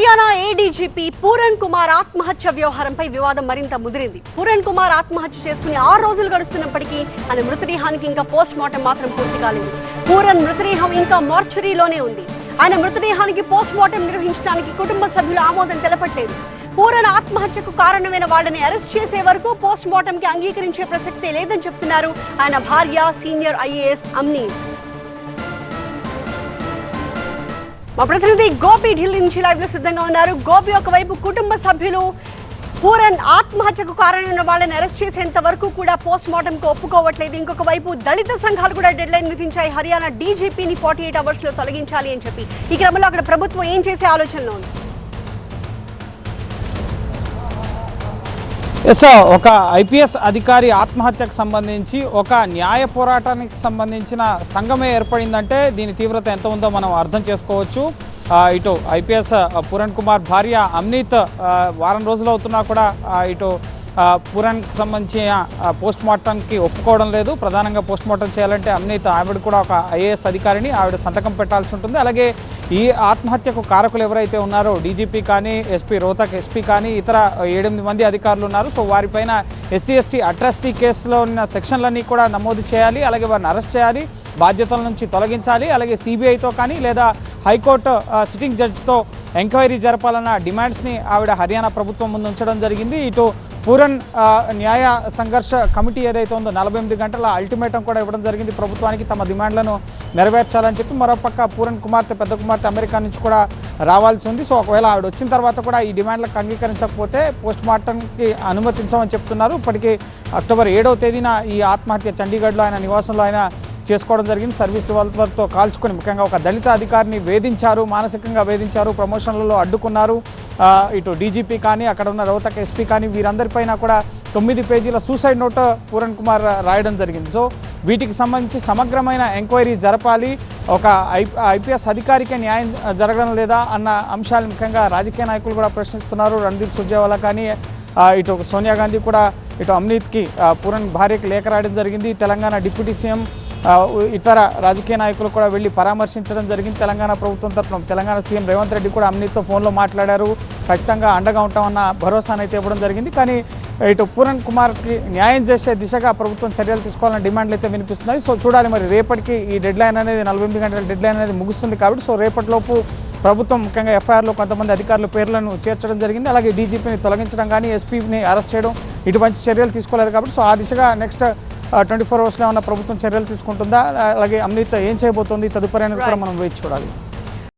Haryana ADGP Pooran Kumar ఆత్మహత్య వ్యవహారంపై వివాదం మరింత ముదిరింది. పూరన్ కుమార్ ఆత్మహత్య చేసుకుని ఆరు రోజులు గడుస్తున్నప్పటికీ ఆయన మృతదేహానికి ఇంకా పోస్ట్ మార్టం మాత్రం పూర్తి కాలేదు. పూరన్ మృతదేహం ఇంకా మార్చురీలోనే ఉంది. ఆయన మృతదేహానికి పోస్ట్ మార్టం నిర్వహించడానికి కుటుంబ సభ్యులు ఆమోదం తెలపట్లేదు. పూరన్ ఆత్మహత్యకు కారణమైన వాళ్ళని అరెస్ట్ చేసే వరకు పోస్ట్ మార్టంకి అంగీకరించే ప్రసక్తే లేదని చెప్తున్నారు ఆయన భార్య సీనియర్ ఐఏఎస్ అమ్నీ మా ప్రతినిధి గోపి ఢిల్లీ నుంచి లైవ్లో సిద్ధంగా ఉన్నారు. గోపి ఒకవైపు కుటుంబ సభ్యులు పూరన్ ఆత్మహత్యకు కారణమైన వాళ్ళని అరెస్ట్ చేసేంత వరకు కూడా పోస్ట్ మార్టం కు ఒప్పుకోవట్లేదు. ఇంకొక వైపు దళిత సంఘాలు కూడా డెడ్ లైన్ విధించాయి. హర్యానా డీజీపీని ఫార్టీ ఎయిట్ అవర్స్లో తొలగించాలి అని చెప్పి. ఈ క్రమంలో అక్కడ ప్రభుత్వం ఏం చేసే ఆలోచనలో ఉంది? ఎస్ ఒక ఐపీఎస్ అధికారి ఆత్మహత్యకు సంబంధించి ఒక న్యాయ పోరాటానికి సంబంధించిన సంఘమే ఏర్పడిందంటే దీని తీవ్రత ఎంత ఉందో మనం అర్థం చేసుకోవచ్చు. ఇటు ఐపీఎస్ పూరణ్ కుమార్ భార్య అమ్నీత్ వారం రోజులు అవుతున్నా కూడా ఇటు పూరానికి సంబంధించిన పోస్ట్ మార్టంకి ఒప్పుకోవడం లేదు. ప్రధానంగా పోస్ట్ మార్టం చేయాలంటే అవినీత. ఆవిడ కూడా ఒక ఐఏఎస్ అధికారిని ఆవిడ సంతకం పెట్టాల్సి ఉంటుంది. అలాగే ఈ ఆత్మహత్యకు కారకులు ఎవరైతే ఉన్నారో డీజీపీ కానీ ఎస్పీ రోహతక్ ఎస్పీ కానీ ఇతర ఏడెనిమిది మంది అధికారులు ఉన్నారు. సో వారిపైన ఎస్సీ ఎస్టీ అట్రాసిటీ కేసులో ఉన్న సెక్షన్లన్నీ కూడా నమోదు చేయాలి. అలాగే వారిని అరెస్ట్ చేయాలి. బాధ్యతల నుంచి తొలగించాలి. అలాగే సిబిఐతో కానీ లేదా హైకోర్టు సిట్టింగ్ జడ్జితో ఎంక్వైరీ జరపాలన్న డిమాండ్స్ని ఆవిడ హర్యానా ప్రభుత్వం ముందు ఉంచడం జరిగింది. ఇటు పూరన్ న్యాయ సంఘర్ష కమిటీ ఏదైతే ఉందో నలభై ఎనిమిది గంటల అల్టిమేటం కూడా ఇవ్వడం జరిగింది. ప్రభుత్వానికి తమ డిమాండ్లను నెరవేర్చాలని చెప్పి మరోపక్క పూరన్ కుమార్తె పెద్ద కుమార్తె అమెరికా నుంచి కూడా రావాల్సి ఉంది. సో ఒకవేళ ఆవిడ వచ్చిన తర్వాత కూడా ఈ డిమాండ్లకు అంగీకరించకపోతే పోస్ట్ మార్టంకి అనుమతించమని చెప్తున్నారు. ఇప్పటికీ అక్టోబర్ ఏడవ తేదీన ఈ ఆత్మహత్య చండీగఢ్లో ఆయన నివాసంలో ఆయన చేసుకోవడం జరిగింది. సర్వీస్ రివాల్వర్తో కాల్చుకొని ముఖ్యంగా ఒక దళిత అధికారిని వేధించారు మానసికంగా వేధించారు ప్రమోషన్లలో అడ్డుకున్నారు. ఇటు డీజీపీ కానీ అక్కడ ఉన్న రౌతక్ ఎస్పీ కానీ వీరందరిపైన కూడా తొమ్మిది పేజీల సూసైడ్ నోట్ పూరణ్ కుమార్ రాయడం జరిగింది. సో వీటికి సంబంధించి సమగ్రమైన ఎంక్వైరీ జరపాలి. ఒక ఐ ఐపీఎస్ అధికారికే న్యాయం జరగడం లేదా అన్న అంశాలు ముఖ్యంగా రాజకీయ నాయకులు కూడా ప్రశ్నిస్తున్నారు. రణదీప్ సుర్జేవాలా కానీ ఇటు సోనియా గాంధీ కూడా ఇటు అమ్నీత్కి పూరణ్ పూరన్ భార్యకి లేఖ రాయడం జరిగింది. తెలంగాణ డిప్యూటీ సీఎం ఇతర రాజకీయ నాయకులు కూడా వెళ్ళి పరామర్శించడం జరిగింది తెలంగాణ ప్రభుత్వం తరఫున తెలంగాణ సీఎం రేవంత్ రెడ్డి కూడా అమ్నీత్తో ఫోన్లో మాట్లాడారు. ఖచ్చితంగా అండగా ఉంటామన్న భరోసాను అయితే ఇవ్వడం జరిగింది. కానీ ఇటు పూరణ్ కుమార్కి న్యాయం చేసే దిశగా ప్రభుత్వం చర్యలు తీసుకోవాలని డిమాండ్లు అయితే వినిపిస్తున్నాయి. సో చూడాలి మరి రేపటికి ఈ డెడ్ లైన్ అనేది నలభై ఎనిమిది గంటల డెడ్ లైన్ అనేది ముగుస్తుంది కాబట్టి సో రేపటిలోపు ప్రభుత్వం ముఖ్యంగా ఎఫ్ఐఆర్లో కొంతమంది అధికారుల పేర్లను చేర్చడం జరిగింది. అలాగే డీజీపీని తొలగించడం కానీ ఎస్పీని అరెస్ట్ చేయడం ఇటువంటి చర్యలు తీసుకోలేదు కాబట్టి సో ఆ దిశగా నెక్స్ట్ ట్వంటీ ఫోర్ అవర్స్లో ఉన్న ప్రభుత్వం చర్యలు తీసుకుంటుందా? అలాగే అమ్నీత్ ఏం చేయబోతోంది? తదుపరి అనేది కూడా మనం వేచి చూడాలి.